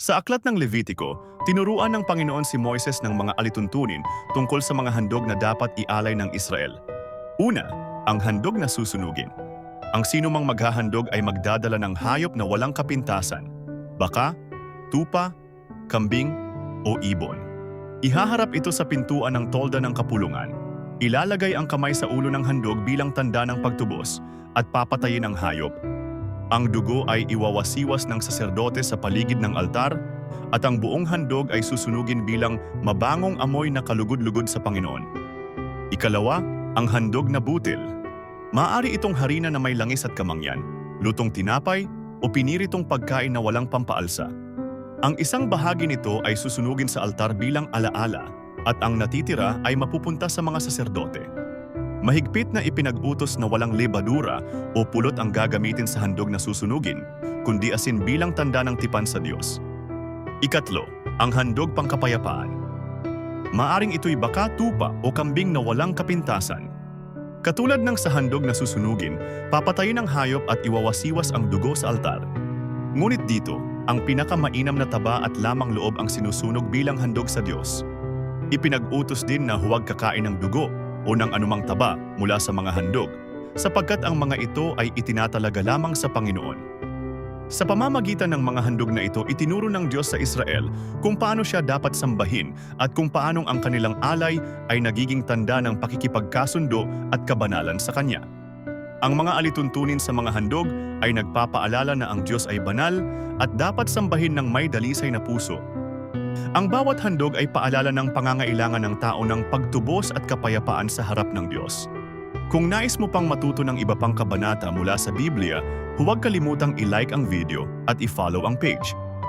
Sa aklat ng Levitico, tinuruan ng Panginoon si Moises ng mga alituntunin tungkol sa mga handog na dapat ialay ng Israel. Una, ang handog na susunugin. Ang sinumang maghahandog ay magdadala ng hayop na walang kapintasan, baka, tupa, kambing, o ibon. Ihaharap ito sa pintuan ng tolda ng kapulungan. Ilalagay ang kamay sa ulo ng handog bilang tanda ng pagtubos at papatayin ang hayop. Ang dugo ay iwawasiwas ng saserdote sa paligid ng altar at ang buong handog ay susunugin bilang mabangong amoy na kalugod-lugod sa Panginoon. Ikalawa, ang handog na butil. Maari itong harina na may langis at kamangyan, lutong tinapay o piniritong pagkain na walang pampaalsa. Ang isang bahagi nito ay susunugin sa altar bilang alaala at ang natitira ay mapupunta sa mga saserdote. Mahigpit na ipinag-utos na walang lebadura o pulot ang gagamitin sa handog na susunugin, kundi asin bilang tanda ng tipan sa Diyos. Ikatlo, ang handog pangkapayapaan. Maaring ito'y baka tupa o kambing na walang kapintasan. Katulad ng sa handog na susunugin, papatayin ang hayop at iwawasiwas ang dugo sa altar. Ngunit dito, ang pinakamainam na taba at lamang loob ang sinusunog bilang handog sa Diyos. Ipinag-utos din na huwag kakain ng dugo o ng anumang taba mula sa mga handog, sapagkat ang mga ito ay itinatalaga lamang sa Panginoon. Sa pamamagitan ng mga handog na ito, itinuro ng Diyos sa Israel kung paano siya dapat sambahin at kung paanong ang kanilang alay ay nagiging tanda ng pakikipagkasundo at kabanalan sa Kanya. Ang mga alituntunin sa mga handog ay nagpapaalala na ang Diyos ay banal at dapat sambahin ng may dalisay na puso. Ang bawat handog ay paalala ng pangangailangan ng tao ng pagtubos at kapayapaan sa harap ng Diyos. Kung nais mo pang matuto ng iba pang kabanata mula sa Biblia, huwag kalimutang i-like ang video at i-follow ang page